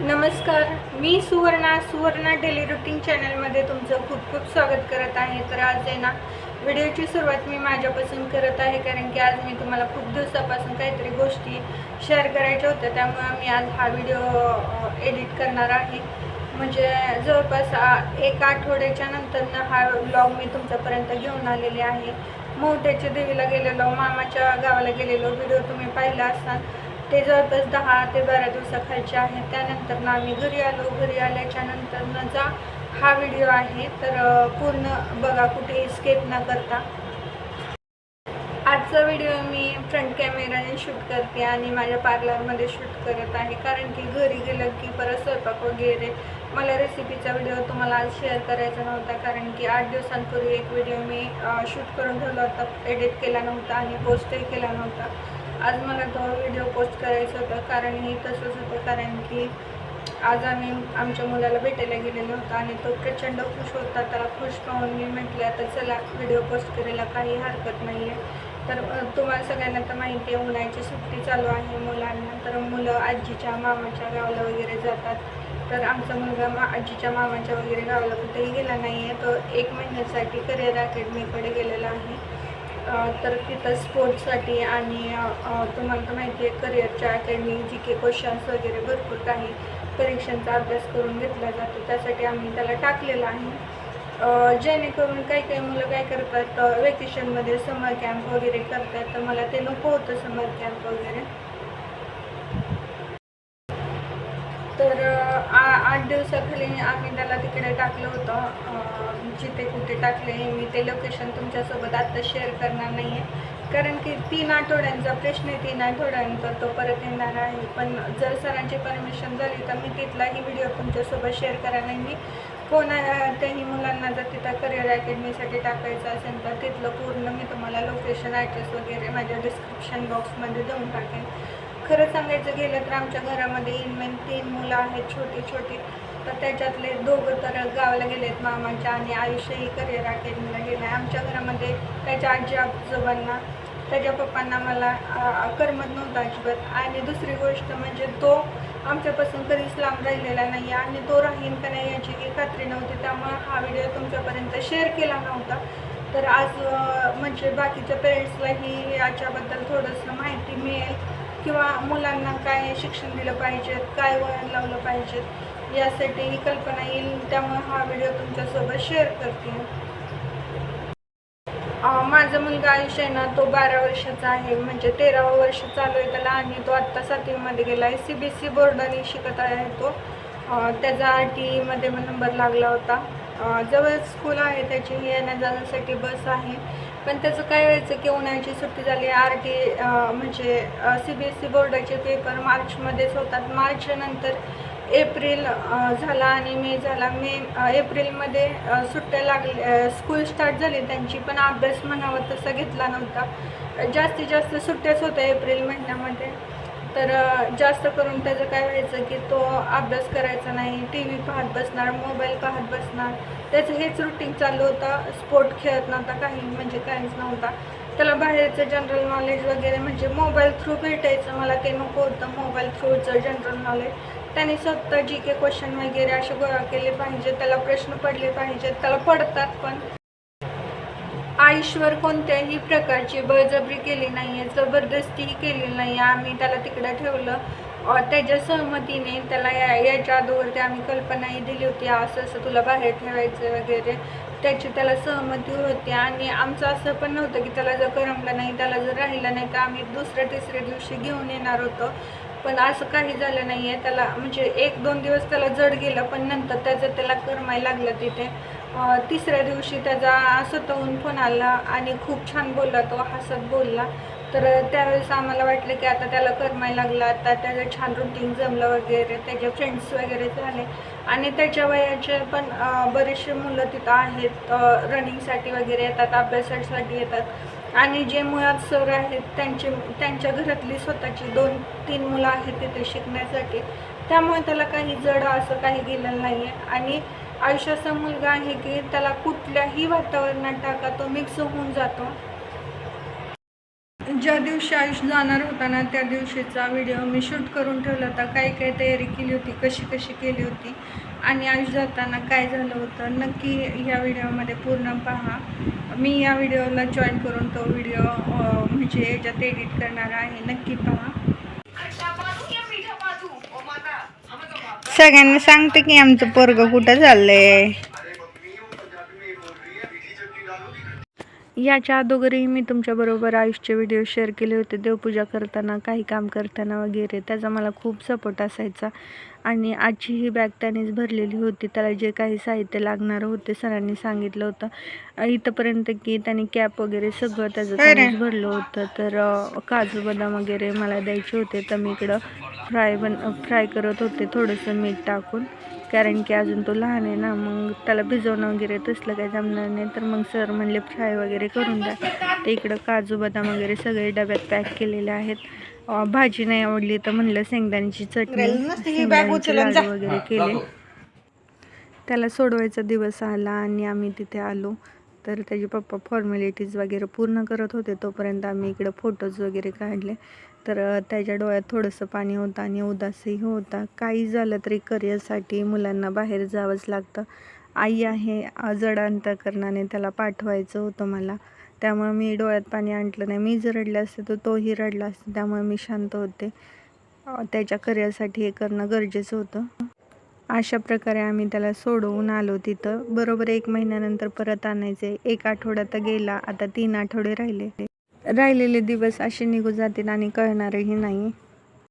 नमस्कार मी Suvarna Suvarna daily routine चॅनलमध्ये तुमचं खूप खूप स्वागत करत आहे. तर आज आहे ना व्हिडिओची सुरुवात मी माझ्यापासून करत आहे कारण की आज मी तुम्हाला खूप दिवसापासून काहीतरी गोष्टी शेअर करायच्या होत्या. त्यामुळे मी आज हा व्हिडिओ एडिट करणार आहे. म्हणजे जवळपास एक आठवड्याच्या नंतरनं हा ब्लॉग मी तुमच्यापर्यंत घेऊन आलेले आहे. मोठ्याच्या देवीला गेलेलो मामाच्या गावाला गेलेलो. व्हिडिओ तुम्ही पाहिला असाल. ते जवळपास दहा ते बारा दिवसाखालचे आहे. त्यानंतर आम्ही घरी आलो. घरी आल्याच्यानंतर जा हा व्हिडिओ आहे. तर पूर्ण बघा कुठे स्केप न करता. आजचा व्हिडिओ मी फ्रंट कॅमेराने शूट करते आणि माझ्या पार्लरमध्ये शूट करत आहे. कारण की घरी गेलं की परत स्वयंपाक वगैरे. मला रेसिपीचा व्हिडिओ तुम्हाला आज शेअर करायचा नव्हता. कारण की आठ दिवसांपूर्वी एक व्हिडिओ मी शूट करून ठेवला होता. एडिट केला नव्हता आणि पोस्टही केला नव्हता. आज मला तो व्हिडिओ पोस्ट करायचा होता. कारण ही तसंच होतं. कारण की आज आम्ही आमच्या मुलाला भेटायला गेलेलो होतो आणि तो प्रचंड खुश होता. त्याला खुश पाहून मी म्हटलं तर चला व्हिडिओ पोस्ट करायला काही हरकत नाही आहे तर तुम्हाला सगळ्यांना तर माहिती आहे उन्हाळ्याची सुट्टी चालू आहे मुलांना. तर मुलं आजीच्या मामाच्या गावाला वगैरे जातात. तर आमचा मुलगा मा आजीच्या मामाच्या वगैरे गावाला कुठेही गेला नाही आहे तो एक महिन्यासाठी करिअर अकॅडमीकडे गेलेला आहे. तर तिथं स्पोर्ट्ससाठी आणि तुम्हाला तर माहिती आहे करिअरच्या अकॅडमी जी के क्वेश्चन्स वगैरे भरपूर काही परीक्षांचा अभ्यास करून घेतला जातो. त्यासाठी आम्ही त्याला टाकलेलं आहे. जेणेकरून काही काही मुलं काय करतात वेकेशनमध्ये समर कॅम्प वगैरे करतात तर मला ते नको होतं समर कॅम्प वगैरे. आठ दिवसाखाली आम्ही त्याला तिकडे टाकलं होतं. जिथे कुठे टाकले मी ते लोकेशन तुमच्यासोबत आत्ता शेअर करणार नाही आहे कारण की तीन आठवड्यांचा प्रश्न आहे तीन आठवड्यानंतर तो परत येणार आहे. पण जर सरांची परमिशन झाली तर मी तिथलाही व्हिडिओ तुमच्यासोबत शेअर करायला मी कोणाच्याही मुलांना जर तिथं करिअर अकॅडमीसाठी टाकायचं असेल तर तिथलं पूर्ण मी तुम्हाला लोकेशन ॲड्रेस वगैरे माझ्या डिस्क्रिप्शन बॉक्समध्ये देऊन टाकेन. खरं सांगायचं गेलं तर आमच्या घरामध्ये इनमेन तीन मुलं आहेत छोटी छोटी. तर त्याच्यातले दोघं तर गावाला गेलेत मामाच्या आणि आयुष्यही करिअर अकॅडमीला गेलं आहे आमच्या घरामध्ये त्याच्या आजी आजोबांना त्याच्या पप्पांना मला करमत नव्हतं अजिबात. आणि दुसरी गोष्ट म्हणजे तो आमच्यापासून कधीच लांब राहिलेला नाही आणि तो राहीन का नाही याची काही खात्री नव्हती. त्यामुळे हा व्हिडिओ तुमच्यापर्यंत शेअर केला नव्हता. तर आज म्हणजे बाकीच्या पेरेंट्सलाही याच्याबद्दल थोडंसं माहिती मिळेल. किंवा मुलांना काय शिक्षण दिलं पाहिजेत काय वळण लावलं पाहिजेत यासाठी ही कल्पना येईल. त्यामुळे हा व्हिडिओ तुमच्यासोबत शेअर करते. माझा मुलगा आयुष आहे ना तो बारा वर्षाचा आहे. म्हणजे तेरावं वर्ष चालू आहे त्याला आणि तो आत्ता सातवीमध्ये गेला आहे. सी बी एस सी बोर्डाने शिकत आहे तो. त्याचा आर टी ईमध्ये नंबर लागला होता. जवळ स्कूल आहे त्याची. येण्या जाण्यासाठी बस आहे. पण त्याचं काय व्हायचं की उन्हाळ्याची सुट्टी झाली आर टी म्हणजे सी बी एस सी बोर्डाचे पेपर मार्चमध्येच होतात. मार्चनंतर एप्रिल झाला आणि मे झाला. मे एप्रिलमध्ये सुट्ट्या लागल्या स्कूल स्टार्ट झाली त्यांची पण अभ्यास म्हणावा तसा घेतला नव्हता. जास्तीत जास्त सुट्ट्याच होत्या एप्रिल महिन्यामध्ये. तर जास्त करून त्याचं काय व्हायचं की तो अभ्यास करायचा नाही टी व्ही पाहत बसणार मोबाईल पाहत बसणार. त्याचं हेच रुटीन चालू होतं. स्पोर्ट खेळत नव्हता काही म्हणजे काहीच नव्हता. त्याला बाहेरचं जनरल नॉलेज वगैरे म्हणजे मोबाईल थ्रू भेटायचं मला ते नको होतं. मोबाईल थ्रूचं जनरल नॉलेज त्याने स्वतः जी के क्वेश्चन वगैरे असे गोळा केले पाहिजे त्याला प्रश्न पडले पाहिजेत. त्याला पडतात पण. आईश्वर कोणत्याही प्रकारची बळजबरी केली नाही आहे जबरदस्तीही केली नाही आहे आम्ही त्याला तिकडं ठेवलं. त्याच्या सहमतीने त्याला या याच्या अगोदरती आम्ही कल्पनाही दिली होती असं असं तुला बाहेर ठेवायचं वगैरे. त्याची त्याला सहमती होती आणि आमचं असं पण नव्हतं की त्याला जर करमलं नाही त्याला जर राहिलं नाही तर आम्ही दुसऱ्या तिसऱ्या दिवशी घेऊन येणार होतो. पण असं काही झालं नाही आहे त्याला म्हणजे एक दोन दिवस त्याला जड गेलं पण नंतर त्याचं त्याला करमायला लागलं तिथे. तिसऱ्या दिवशी त्याचा स्वतःहून फोन आला आणि खूप छान बोलला तो हसत बोलला. तर त्यावेळेस आम्हाला वाटलं की आता त्याला करमायला लागला आता त्याचं छान रुटीन जमलं वगैरे त्याचे फ्रेंड्स वगैरे झाले. आणि त्याच्या वयाचे पण बरेचसे मुलं तिथं आहेत रनिंगसाठी वगैरे येतात अभ्यासासाठी येतात. आणि जे मुळात सर आहेत त्यांचे त्यांच्या घरातली स्वतःची दोन तीन मुलं आहेत तिथे शिकण्यासाठी. त्यामुळे त्याला काही जड असं काही गेलेलं नाही आहे आणि आयुष्याचा मुलगा आहे की त्याला कुठल्याही वातावरणात टाका तो मिक्स होऊन जातो. ज्या दिवशी आयुष जाणार होता ना त्या दिवशीचा व्हिडिओ मी शूट करून ठेवला होता. काय काय तयारी केली होती? कशी कशी केली होती? आणि आयुष जाताना काय झालं होतं? नक्की ह्या व्हिडिओमध्ये पूर्ण पहा. मी या व्हिडिओला जॉईन करून तो व्हिडिओ म्हणजे याच्यात एडिट करणार आहे. नक्की पहा. सगळ्यांना सांगते की आमचं पोरग कुठं चाललंय. याच्या अगोदरही मी तुमच्याबरोबर आयुषचे व्हिडिओ शेअर केले होते. देवपूजा करताना काही काम करताना वगैरे. त्याचा मला खूप सपोर्ट असायचा. आणि आजची ही बॅग त्यानेच भरलेली होती. त्याला जे काही साहित्य लागणार होते सरांनी सांगितलं होतं. इथंपर्यंत की त्याने कॅप वगैरे सगळं त्याचं त्यानेच भरलं होतं. तर काजू बदाम वगैरे मला द्यायचे होते. तर मी इकडं फ्राय बन फ्राय करत होते थोडंसं मीठ टाकून. कारण की अजून तो लहान आहे ना मग त्याला भिजवणं वगैरे तसलं काही जमणार नाही. तर मग सर म्हणले फ्राय वगैरे करून द्या. ते इकडं काजू बदाम वगैरे सगळे डब्यात पॅक केलेले आहेत. भाजी नाही आवडली तर म्हणलं शेंगदाण्याची चटणी वगैरे केले. त्याला सोडवायचा दिवस आला आणि आम्ही तिथे आलो. तर त्याचे पप्पा फॉर्मॅलिटीज वगैरे पूर्ण करत होते. तोपर्यंत आम्ही इकडं फोटोज वगैरे काढले. तर त्याच्या डोळ्यात थोडंसं पाणी होतं आणि उदासही होता. काही झालं तरी करिअरसाठी मुलांना बाहेर जावंच लागतं. आई आहे जड अंतकरणाने त्याला पाठवायचं होतं मला. त्यामुळे मी डोळ्यात पाणी आणलं नाही. मी जर रडले असते तर तोही रडला असतो. त्यामुळे मी शांत होते. त्याच्या करिअरसाठी हे करणं गरजेचं होतं. अशा प्रकारे आम्ही त्याला सोडवून आलो तिथं. बरोबर एक महिन्यानंतर परत आणायचे. एक आठवडा तर गेला. आता तीन आठवडे राहिले. राहिलेले दिवस असे निघून जातील आणि कळणारही नाही.